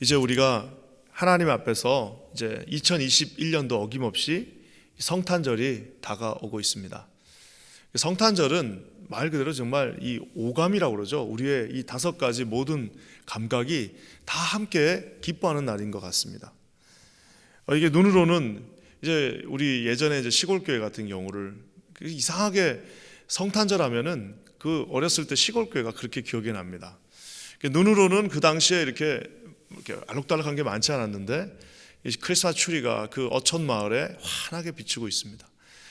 이제 우리가 하나님 앞에서 이제 2021년도 어김없이 성탄절이 다가오고 있습니다. 성탄절은 말 그대로 정말 이 오감이라고 그러죠. 우리의 이 다섯 가지 모든 감각이 다 함께 기뻐하는 날인 것 같습니다. 어, 이게 눈으로는 이제 우리 예전에 이제 시골 교회 같은 경우를 그 이상하게 성탄절 하면은 그 어렸을 때 시골 교회가 그렇게 기억이 납니다. 그 눈으로는 그 당시에 이렇게 이렇게 알록달록한 게 많지 않았는데 이 크리스마스 추리가 그 어촌 마을에 환하게 비추고 있습니다.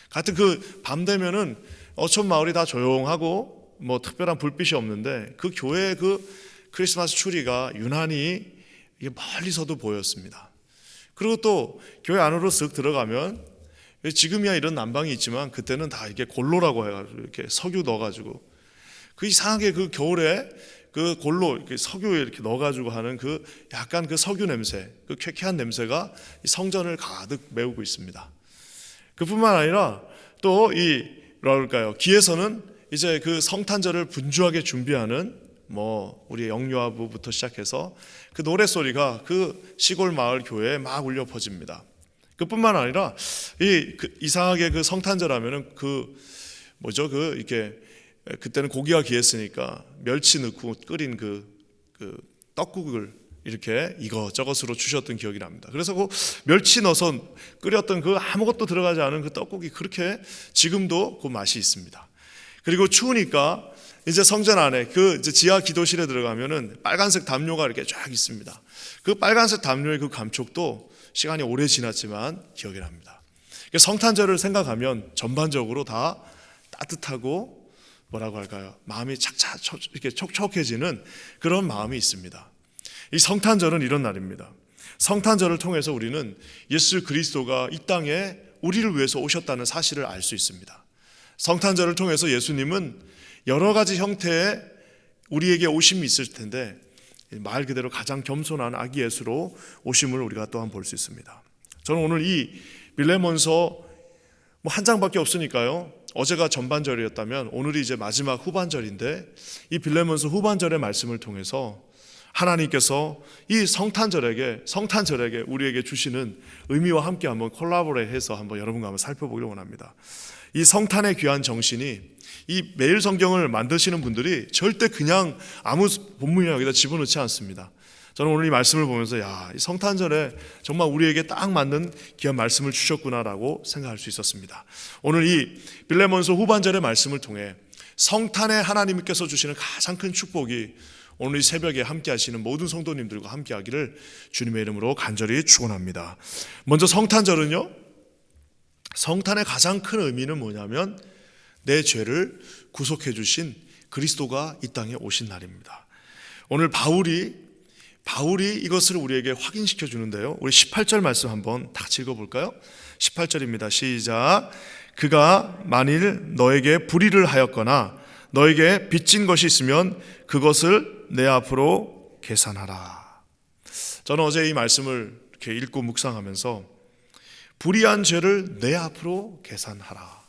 같은 그 밤 되면은 어촌 마을이 다 조용하고 뭐 특별한 불빛이 없는데 그 교회의 그 크리스마스 추리가 유난히 멀리서도 보였습니다. 그리고 또 교회 안으로 쓱 들어가면 지금이야 이런 난방이 있지만 그때는 다 이게 골로라고 해가지고 이렇게 석유 넣어가지고 그 이상하게 그 겨울에 그 골로 이렇게 석유에 이렇게 넣어가지고 하는 그 약간 그 석유 냄새, 그 쾌쾌한 냄새가 이 성전을 가득 메우고 있습니다. 그뿐만 아니라 또 이 뭐랄까요 기에서는 이제 그 성탄절을 분주하게 준비하는 뭐 우리 영유아부부터 시작해서 그 노래 소리가 그 시골 마을 교회에 막 울려 퍼집니다. 그뿐만 아니라 이 그 이상하게 그 성탄절 하면은 그 뭐죠 그 이렇게 그때는 고기가 귀했으니까 멸치 넣고 끓인 그, 그 떡국을 이렇게 이것저것으로 주셨던 기억이 납니다. 그래서 그 멸치 넣어서 끓였던 그 아무것도 들어가지 않은 그 떡국이 그렇게 지금도 그 맛이 있습니다. 그리고 추우니까 이제 성전 안에 그 지하 기도실에 들어가면은 빨간색 담요가 이렇게 쫙 있습니다. 그 빨간색 담요의 그 감촉도 시간이 오래 지났지만 기억이 납니다. 성탄절을 생각하면 전반적으로 다 따뜻하고 뭐라고 할까요? 마음이 착착 이렇게 촉촉해지는 그런 마음이 있습니다. 이 성탄절은 이런 날입니다. 성탄절을 통해서 우리는 예수 그리스도가 이 땅에 우리를 위해서 오셨다는 사실을 알 수 있습니다. 성탄절을 통해서 예수님은 여러 가지 형태의 우리에게 오심이 있을 텐데 말 그대로 가장 겸손한 아기 예수로 오심을 우리가 또한 볼 수 있습니다. 저는 오늘 이 빌레몬서 뭐 한 장밖에 없으니까요. 어제가 전반절이었다면 오늘이 이제 마지막 후반절인데 이 빌레몬서 후반절의 말씀을 통해서 하나님께서 이 성탄절에게 성탄절에게 우리에게 주시는 의미와 함께 한번 콜라보레해서 한번 여러분과 한번 살펴보기를 원합니다. 이 성탄의 귀한 정신이 이 매일 성경을 만드시는 분들이 절대 그냥 아무 본문이나 여기다 집어넣지 않습니다. 저는 오늘 이 말씀을 보면서 야, 이 성탄절에 정말 우리에게 딱 맞는 귀한 말씀을 주셨구나라고 생각할 수 있었습니다. 오늘 이 빌레몬서 후반절의 말씀을 통해 성탄의 하나님께서 주시는 가장 큰 축복이 오늘 이 새벽에 함께 하시는 모든 성도님들과 함께 하기를 주님의 이름으로 간절히 축원합니다. 먼저 성탄절은요. 성탄의 가장 큰 의미는 뭐냐면 내 죄를 구속해 주신 그리스도가 이 땅에 오신 날입니다. 오늘 바울이 바울이 이것을 우리에게 확인시켜 주는데요. 우리 18절 말씀 한번 다 읽어 볼까요? 18절입니다. 시작. 그가 만일 너에게 불의를 하였거나 너에게 빚진 것이 있으면 그것을 내 앞으로 계산하라. 저는 어제 이 말씀을 이렇게 읽고 묵상하면서 불의한 죄를 내 앞으로 계산하라.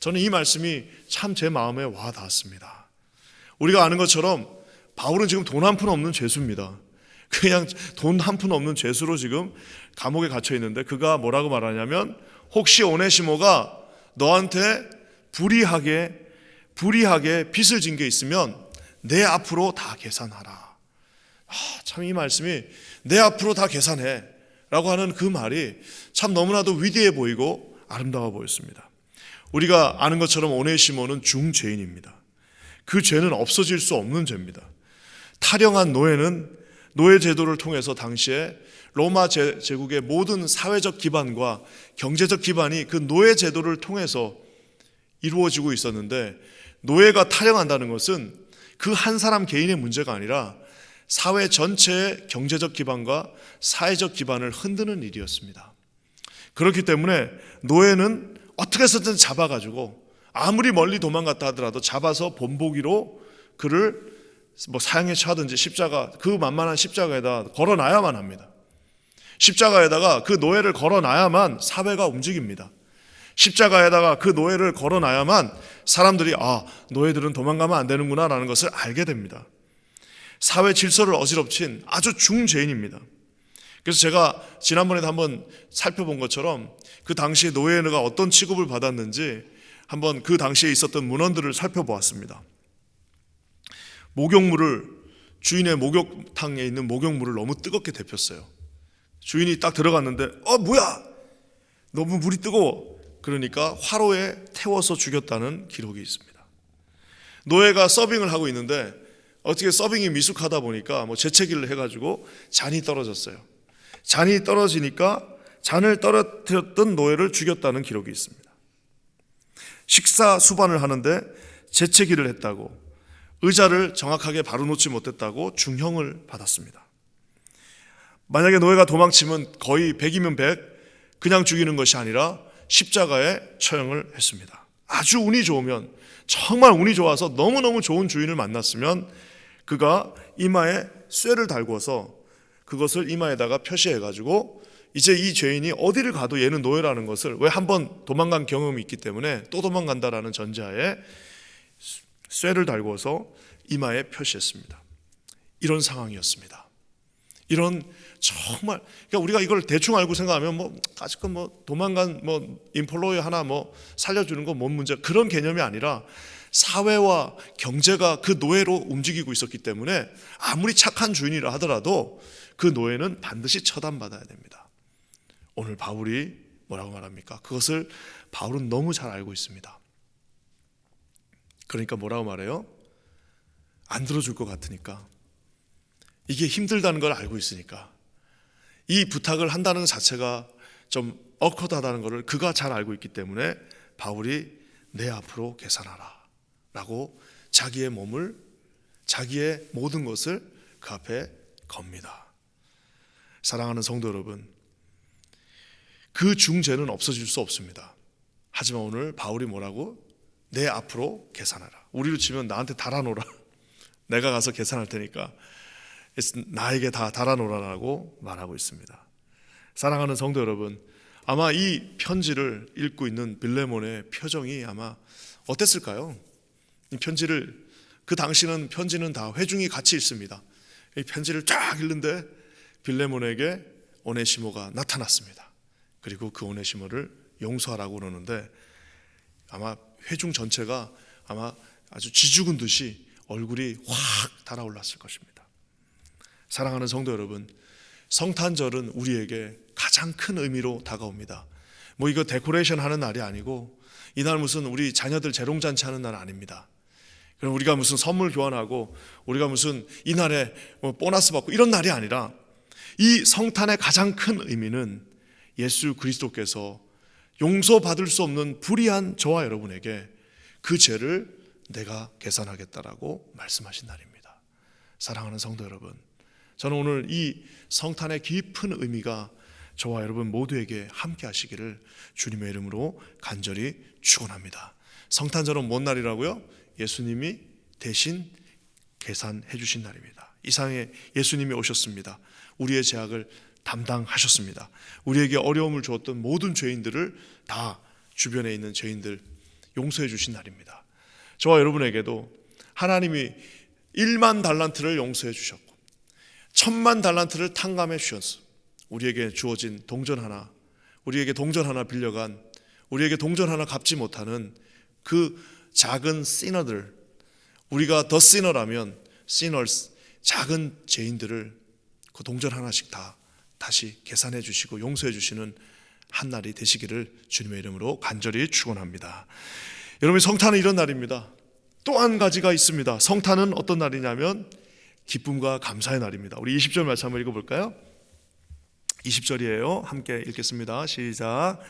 저는 이 말씀이 참 제 마음에 와 닿았습니다. 우리가 아는 것처럼 바울은 지금 돈 한 푼 없는 죄수입니다. 그냥 돈 한 푼 없는 죄수로 지금 감옥에 갇혀 있는데 그가 뭐라고 말하냐면 혹시 오네시모가 너한테 불의하게 불의하게 빚을 진 게 있으면 내 앞으로 다 계산하라. 아, 참 이 말씀이 내 앞으로 다 계산해. 라고 하는 그 말이 참 너무나도 위대해 보이고 아름다워 보였습니다. 우리가 아는 것처럼 오네시모는 중죄인입니다. 그 죄는 없어질 수 없는 죄입니다. 타령한 노예는 노예 제도를 통해서 당시에 로마 제국의 모든 사회적 기반과 경제적 기반이 그 노예 제도를 통해서 이루어지고 있었는데 노예가 타령한다는 것은 그 한 사람 개인의 문제가 아니라 사회 전체의 경제적 기반과 사회적 기반을 흔드는 일이었습니다. 그렇기 때문에 노예는 어떻게 해서든 잡아가지고 아무리 멀리 도망갔다 하더라도 잡아서 본보기로 그를 뭐 사형에 처하든지 십자가 그 만만한 십자가에다 걸어놔야만 합니다. 십자가에다가 그 노예를 걸어놔야만 사회가 움직입니다. 십자가에다가 그 노예를 걸어놔야만 사람들이 아 노예들은 도망가면 안 되는구나라는 것을 알게 됩니다. 사회 질서를 어지럽힌 아주 중죄인입니다. 그래서 제가 지난번에도 한번 살펴본 것처럼 그 당시에 노예가 어떤 취급을 받았는지 한번 그 당시에 있었던 문헌들을 살펴보았습니다. 목욕물을 주인의 목욕탕에 있는 목욕물을 너무 뜨겁게 데폈어요. 주인이 딱 들어갔는데 어 뭐야 너무 물이 뜨거워 그러니까 화로에 태워서 죽였다는 기록이 있습니다. 노예가 서빙을 하고 있는데 어떻게 서빙이 미숙하다 보니까 뭐 재채기를 해가지고 잔이 떨어졌어요. 잔이 떨어지니까 잔을 떨어뜨렸던 노예를 죽였다는 기록이 있습니다. 식사 수반을 하는데 재채기를 했다고 의자를 정확하게 바로 놓지 못했다고 중형을 받았습니다. 만약에 노예가 도망치면 거의 100이면 100 그냥 죽이는 것이 아니라 십자가에 처형을 했습니다. 아주 운이 좋으면 정말 운이 좋아서 너무너무 좋은 주인을 만났으면 그가 이마에 쇠를 달고서 그것을 이마에다가 표시해 가지고 이제 이 죄인이 어디를 가도 얘는 노예라는 것을 왜 한 번 도망간 경험이 있기 때문에 또 도망간다라는 전제하에 쇠를 달고서 이마에 표시했습니다. 이런 상황이었습니다. 이런 정말 그러니까 우리가 이걸 대충 알고 생각하면 뭐 아직은 뭐 도망간 뭐 인폴로이 하나 뭐 살려주는 건 뭔 문제 그런 개념이 아니라 사회와 경제가 그 노예로 움직이고 있었기 때문에 아무리 착한 주인이라 하더라도 그 노예는 반드시 처단받아야 됩니다. 오늘 바울이 뭐라고 말합니까? 그것을 바울은 너무 잘 알고 있습니다. 그러니까 뭐라고 말해요? 안 들어줄 것 같으니까. 이게 힘들다는 걸 알고 있으니까. 이 부탁을 한다는 것 자체가 좀 억울하다는 것을 그가 잘 알고 있기 때문에 바울이 내 앞으로 계산하라. 라고 자기의 몸을, 자기의 모든 것을 그 앞에 겁니다. 사랑하는 성도 여러분, 그 중죄는 없어질 수 없습니다. 하지만 오늘 바울이 뭐라고? 내 앞으로 계산하라. 우리로 치면 나한테 달아놓으라. 내가 가서 계산할 테니까 나에게 다 달아놓으라고 말하고 있습니다. 사랑하는 성도 여러분, 아마 이 편지를 읽고 있는 빌레몬의 표정이 아마 어땠을까요? 이 편지를 그 당시는 편지는 다 회중이 같이 있습니다. 이 편지를 쫙 읽는데 빌레몬에게 오네시모가 나타났습니다. 그리고 그 오네시모를 용서하라고 그러는데 아마 회중 전체가 아마 아주 지죽은 듯이 얼굴이 확 달아올랐을 것입니다. 사랑하는 성도 여러분, 성탄절은 우리에게 가장 큰 의미로 다가옵니다. 뭐 이거 데코레이션 하는 날이 아니고 이날 무슨 우리 자녀들 재롱잔치 하는 날 아닙니다. 그럼 우리가 무슨 선물 교환하고 우리가 무슨 이날에 뭐 보너스 받고 이런 날이 아니라 이 성탄의 가장 큰 의미는 예수 그리스도께서 용서받을 수 없는 불의한 저와 여러분에게 그 죄를 내가 계산하겠다라고 말씀하신 날입니다. 사랑하는 성도 여러분, 저는 오늘 이 성탄의 깊은 의미가 저와 여러분 모두에게 함께 하시기를 주님의 이름으로 간절히 축원합니다. 성탄절은 뭔 날이라고요? 예수님이 대신 계산해 주신 날입니다. 이상에 예수님이 오셨습니다. 우리의 죄악을 담당하셨습니다. 우리에게 어려움을 주었던 모든 죄인들을 다 주변에 있는 죄인들 용서해 주신 날입니다. 저와 여러분에게도 하나님이 1만 달란트를 용서해 주셨고 천만 달란트를 탕감해 주셨어. 우리에게 주어진 동전 하나, 우리에게 동전 하나 빌려간, 우리에게 동전 하나 갚지 못하는 그 작은 시너들, 우리가 더 시너라면 시너스 작은 죄인들을 그 동전 하나씩 다 다시 계산해 주시고 용서해 주시는 한 날이 되시기를 주님의 이름으로 간절히 축원합니다. 여러분 성탄은 이런 날입니다. 또 한 가지가 있습니다. 성탄은 어떤 날이냐면 기쁨과 감사의 날입니다. 우리 20절 말씀 한번 읽어 볼까요? 20절이에요. 함께 읽겠습니다. 시작.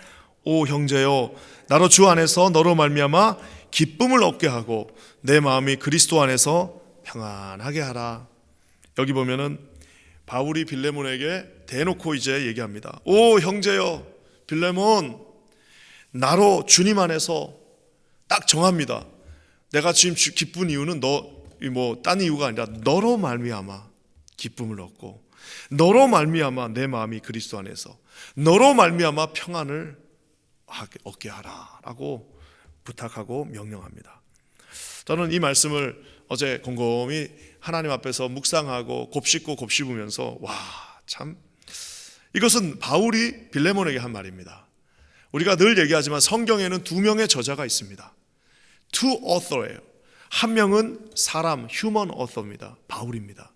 오 형제여, 나로 주 안에서 너로 말미암아 기쁨을 얻게 하고 내 마음이 그리스도 안에서 평안하게 하라. 여기 보면은 바울이 빌레몬에게 대놓고 이제 얘기합니다. 오 형제여, 빌레몬, 나로 주님 안에서 딱 정합니다. 내가 지금 기쁜 이유는 너 뭐 딴 이유가 아니라 너로 말미암아 기쁨을 얻고 너로 말미암아 내 마음이 그리스도 안에서 너로 말미암아 평안을 얻게 하라라고 부탁하고 명령합니다. 저는 이 말씀을 어제 곰곰이 하나님 앞에서 묵상하고 곱씹고 곱씹으면서 와, 참 이것은 바울이 빌레몬에게 한 말입니다. 우리가 늘 얘기하지만 성경에는 두 명의 저자가 있습니다. two author예요. 한 명은 사람, human author입니다. 바울입니다.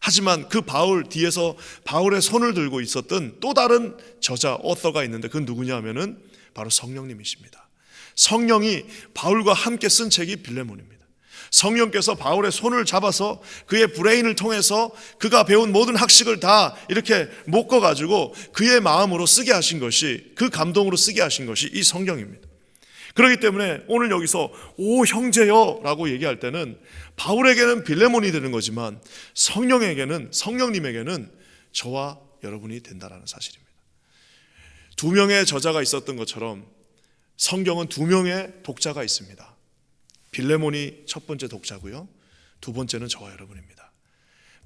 하지만 그 바울 뒤에서 바울의 손을 들고 있었던 또 다른 저자, author가 있는데 그건 누구냐 하면은 바로 성령님이십니다. 성령이 바울과 함께 쓴 책이 빌레몬입니다. 성령께서 바울의 손을 잡아서 그의 브레인을 통해서 그가 배운 모든 학식을 다 이렇게 묶어 가지고 그의 마음으로 쓰게 하신 것이 그 감동으로 쓰게 하신 것이 이 성경입니다. 그렇기 때문에 오늘 여기서 오 형제여라고 얘기할 때는 바울에게는 빌레몬이 되는 거지만 성령에게는 성령님에게는 저와 여러분이 된다라는 사실입니다. 두 명의 저자가 있었던 것처럼 성경은 두 명의 독자가 있습니다. 빌레몬이 첫 번째 독자고요. 두 번째는 저와 여러분입니다.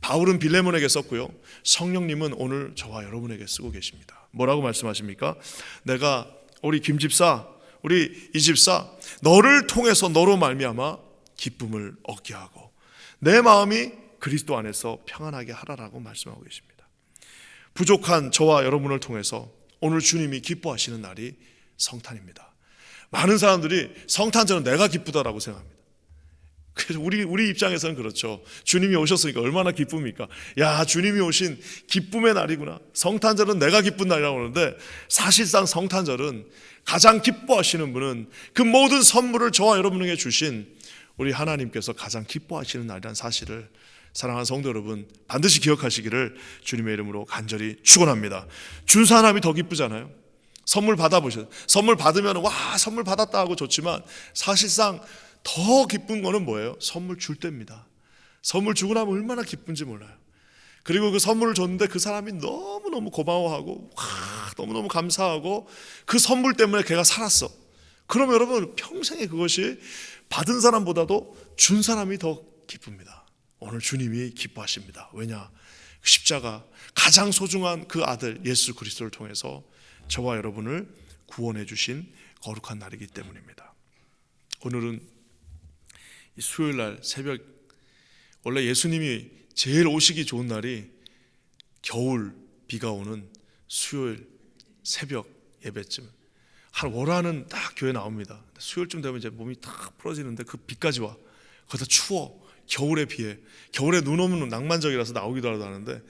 바울은 빌레몬에게 썼고요. 성령님은 오늘 저와 여러분에게 쓰고 계십니다. 뭐라고 말씀하십니까? 내가 우리 김 집사, 우리 이 집사, 너를 통해서 너로 말미암아 기쁨을 얻게 하고 내 마음이 그리스도 안에서 평안하게 하라라고 말씀하고 계십니다. 부족한 저와 여러분을 통해서 오늘 주님이 기뻐하시는 날이 성탄입니다. 많은 사람들이 성탄절은 내가 기쁘다라고 생각합니다. 그래서 우리 우리 입장에서는 그렇죠. 주님이 오셨으니까 얼마나 기쁩니까? 야, 주님이 오신 기쁨의 날이구나. 성탄절은 내가 기쁜 날이라고 하는데 사실상 성탄절은 가장 기뻐하시는 분은 그 모든 선물을 저와 여러분에게 주신 우리 하나님께서 가장 기뻐하시는 날이라는 사실을 사랑하는 성도 여러분 반드시 기억하시기를 주님의 이름으로 간절히 축원합니다. 준 사람이 더 기쁘잖아요. 선물 받아보셔. 선물 받으면 와 선물 받았다 하고 좋지만 사실상 더 기쁜 거는 뭐예요? 선물 줄 때입니다. 선물 주고 나면 얼마나 기쁜지 몰라요. 그리고 그 선물을 줬는데 그 사람이 너무너무 고마워하고 와 너무너무 감사하고 그 선물 때문에 걔가 살았어. 그럼 여러분 평생에 그것이 받은 사람보다도 준 사람이 더 기쁩니다. 오늘 주님이 기뻐하십니다. 왜냐? 십자가 가장 소중한 그 아들 예수 그리스도를 통해서 저와 여러분을 구원해 주신 거룩한 날이기 때문입니다. 오늘은 수요일 날 새벽 원래 예수님이 제일 오시기 좋은 날이 겨울 비가 오는 수요일 새벽 예배쯤 한 월화는 딱 교회 나옵니다. 수요일쯤 되면 이제 몸이 탁 풀어지는데 그 비까지 와. 거기다 추워. 겨울에 비에 겨울에 눈 오면 낭만적이라서 나오기도 하는데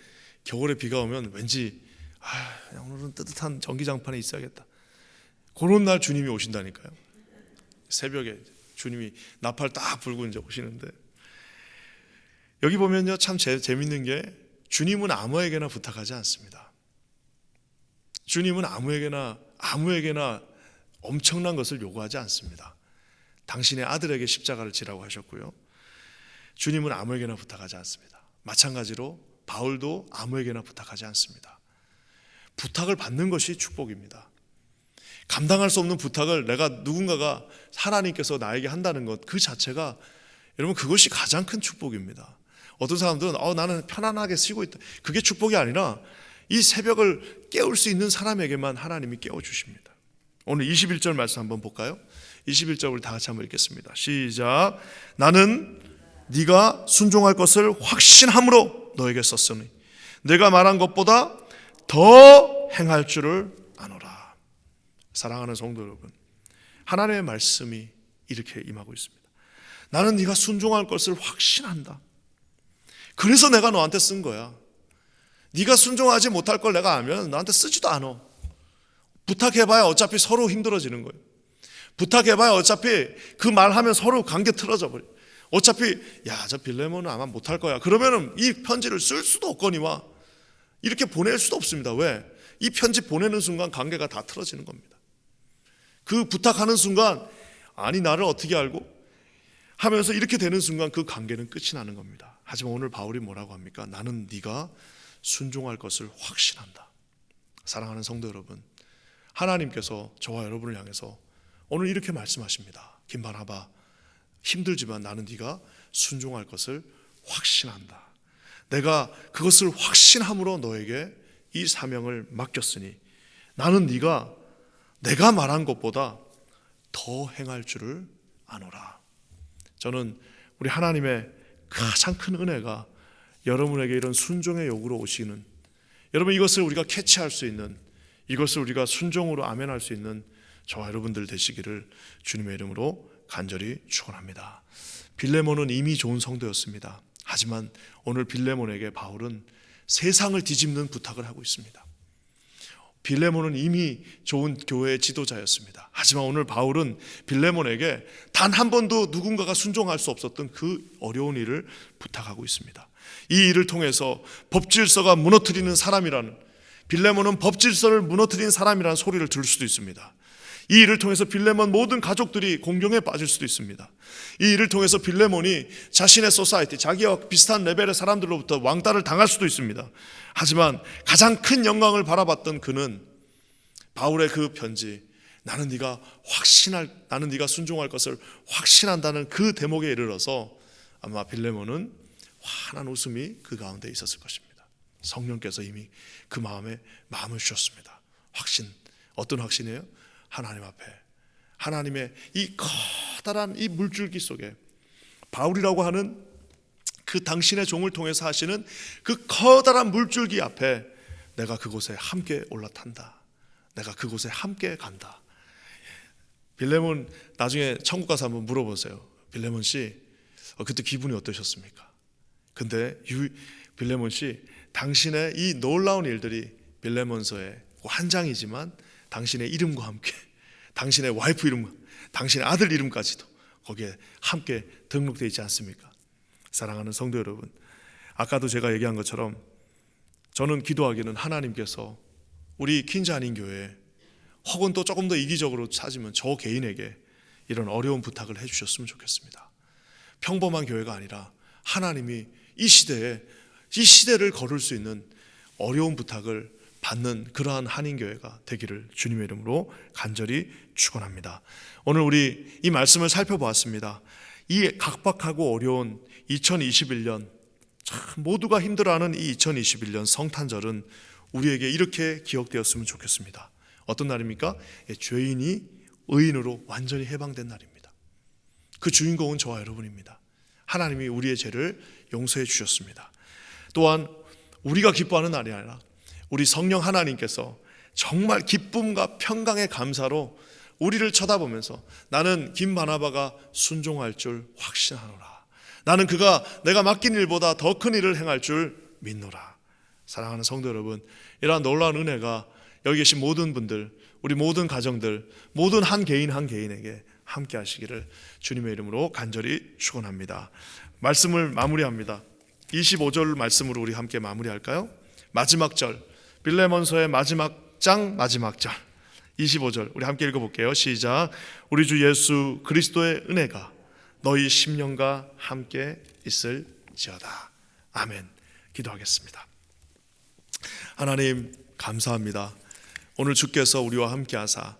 겨울에 비가 오면 왠지 아, 오늘은 뜨뜻한 전기장판에 있어야겠다. 그런 날 주님이 오신다니까요. 새벽에 주님이 나팔 딱 불고 이제 오시는데 여기 보면요 참 재, 재밌는 게 주님은 아무에게나 부탁하지 않습니다. 주님은 아무에게나 아무에게나 엄청난 것을 요구하지 않습니다. 당신의 아들에게 십자가를 지라고 하셨고요. 주님은 아무에게나 부탁하지 않습니다. 마찬가지로 바울도 아무에게나 부탁하지 않습니다. 부탁을 받는 것이 축복입니다. 감당할 수 없는 부탁을 내가 누군가가 하나님께서 나에게 한다는 것 그 자체가 여러분 그것이 가장 큰 축복입니다. 어떤 사람들은 어, 나는 편안하게 쉬고 있다. 그게 축복이 아니라 이 새벽을 깨울 수 있는 사람에게만 하나님이 깨워 주십니다. 오늘 21절 말씀 한번 볼까요? 21절 우리 다 같이 한번 읽겠습니다. 시작. 나는 네가 순종할 것을 확신함으로 너에게 썼으니 내가 말한 것보다 더 행할 줄을 아노라. 사랑하는 성도 여러분, 하나님의 말씀이 이렇게 임하고 있습니다. 나는 네가 순종할 것을 확신한다. 그래서 내가 너한테 쓴 거야. 네가 순종하지 못할 걸 내가 알면 너한테 쓰지도 않아. 부탁해봐야 어차피 서로 힘들어지는 거예요. 부탁해봐야 어차피 그 말하면 서로 관계 틀어져 버려. 어차피 야 저 빌레몬은 아마 못할 거야. 그러면은 이 편지를 쓸 수도 없거니와 이렇게 보낼 수도 없습니다. 왜? 이 편지 보내는 순간 관계가 다 틀어지는 겁니다. 그 부탁하는 순간 아니 나를 어떻게 알고 하면서 이렇게 되는 순간 그 관계는 끝이 나는 겁니다. 하지만 오늘 바울이 뭐라고 합니까? 나는 네가 순종할 것을 확신한다. 사랑하는 성도 여러분, 하나님께서 저와 여러분을 향해서 오늘 이렇게 말씀하십니다. 김바나바 힘들지만 나는 네가 순종할 것을 확신한다. 내가 그것을 확신함으로 너에게 이 사명을 맡겼으니 나는 네가 내가 말한 것보다 더 행할 줄을 아노라. 저는 우리 하나님의 가장 큰 은혜가 여러분에게 이런 순종의 요구로 오시는 여러분 이것을 우리가 캐치할 수 있는 이것을 우리가 순종으로 아멘할 수 있는 저와 여러분들 되시기를 주님의 이름으로 간절히 축원합니다. 빌레몬은 이미 좋은 성도였습니다. 하지만 오늘 빌레몬에게 바울은 세상을 뒤집는 부탁을 하고 있습니다. 빌레몬은 이미 좋은 교회의 지도자였습니다. 하지만 오늘 바울은 빌레몬에게 단 한 번도 누군가가 순종할 수 없었던 그 어려운 일을 부탁하고 있습니다. 이 일을 통해서 법질서가 무너뜨리는 사람이라는 빌레몬은 법질서를 무너뜨린 사람이라는 소리를 들을 수도 있습니다. 이 일을 통해서 빌레몬 모든 가족들이 공경에 빠질 수도 있습니다. 이 일을 통해서 빌레몬이 자신의 소사이티, 자기와 비슷한 레벨의 사람들로부터 왕따를 당할 수도 있습니다. 하지만 가장 큰 영광을 바라봤던 그는 바울의 그 편지, 나는 네가 확신할, 나는 네가 순종할 것을 확신한다는 그 대목에 이르러서 아마 빌레몬은 환한 웃음이 그 가운데 있었을 것입니다. 성령께서 이미 그 마음에 마음을 주셨습니다. 확신, 어떤 확신이에요? 하나님 앞에 하나님의 이 커다란 이 물줄기 속에 바울이라고 하는 그 당신의 종을 통해서 하시는 그 커다란 물줄기 앞에 내가 그곳에 함께 올라탄다. 내가 그곳에 함께 간다. 빌레몬 나중에 천국 가서 한번 물어보세요. 빌레몬 씨 어, 그때 기분이 어떠셨습니까? 근데 유, 빌레몬 씨 당신의 이 놀라운 일들이 빌레몬서의 한 장이지만 당신의 이름과 함께 당신의 와이프 이름, 당신의 아들 이름까지도 거기에 함께 등록되어 있지 않습니까? 사랑하는 성도 여러분, 아까도 제가 얘기한 것처럼 저는 기도하기는 하나님께서 우리 퀸즈 한인 교회 혹은 또 조금 더 이기적으로 찾으면 저 개인에게 이런 어려운 부탁을 해주셨으면 좋겠습니다. 평범한 교회가 아니라 하나님이 이 시대에 이 시대를 걸을 수 있는 어려운 부탁을 받는 그러한 한인교회가 되기를 주님의 이름으로 간절히 축원합니다. 오늘 우리 이 말씀을 살펴보았습니다. 이 각박하고 어려운 2021년 참 모두가 힘들어하는 이 2021년 성탄절은 우리에게 이렇게 기억되었으면 좋겠습니다. 어떤 날입니까? 예, 죄인이 의인으로 완전히 해방된 날입니다. 그 주인공은 저와 여러분입니다. 하나님이 우리의 죄를 용서해 주셨습니다. 또한 우리가 기뻐하는 날이 아니라 우리 성령 하나님께서 정말 기쁨과 평강의 감사로 우리를 쳐다보면서 나는 김바나바가 순종할 줄 확신하노라. 나는 그가 내가 맡긴 일보다 더 큰 일을 행할 줄 믿노라. 사랑하는 성도 여러분, 이러한 놀라운 은혜가 여기 계신 모든 분들, 우리 모든 가정들, 모든 한 개인 한 개인에게 함께 하시기를 주님의 이름으로 간절히 축원합니다. 말씀을 마무리합니다. 25절 말씀으로 우리 함께 마무리할까요? 마지막 절 빌레몬서의 마지막 장 마지막 절 25절 우리 함께 읽어볼게요. 시작. 우리 주 예수 그리스도의 은혜가 너희 심령과 함께 있을지어다. 아멘. 기도하겠습니다. 하나님 감사합니다. 오늘 주께서 우리와 함께 하사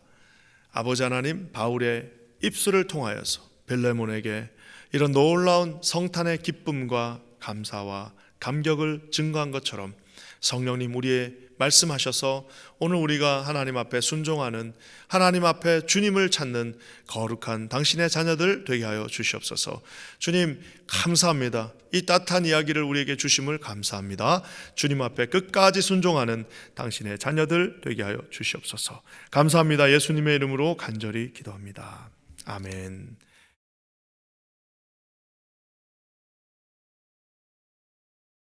아버지 하나님 바울의 입술을 통하여서 벨레몬에게 이런 놀라운 성탄의 기쁨과 감사와 감격을 증거한 것처럼 성령님 우리의 말씀하셔서 오늘 우리가 하나님 앞에 순종하는 하나님 앞에 주님을 찾는 거룩한 당신의 자녀들 되게 하여 주시옵소서. 주님 감사합니다. 이 따뜻한 이야기를 우리에게 주심을 감사합니다. 주님 앞에 끝까지 순종하는 당신의 자녀들 되게 하여 주시옵소서. 감사합니다. 예수님의 이름으로 간절히 기도합니다. 아멘.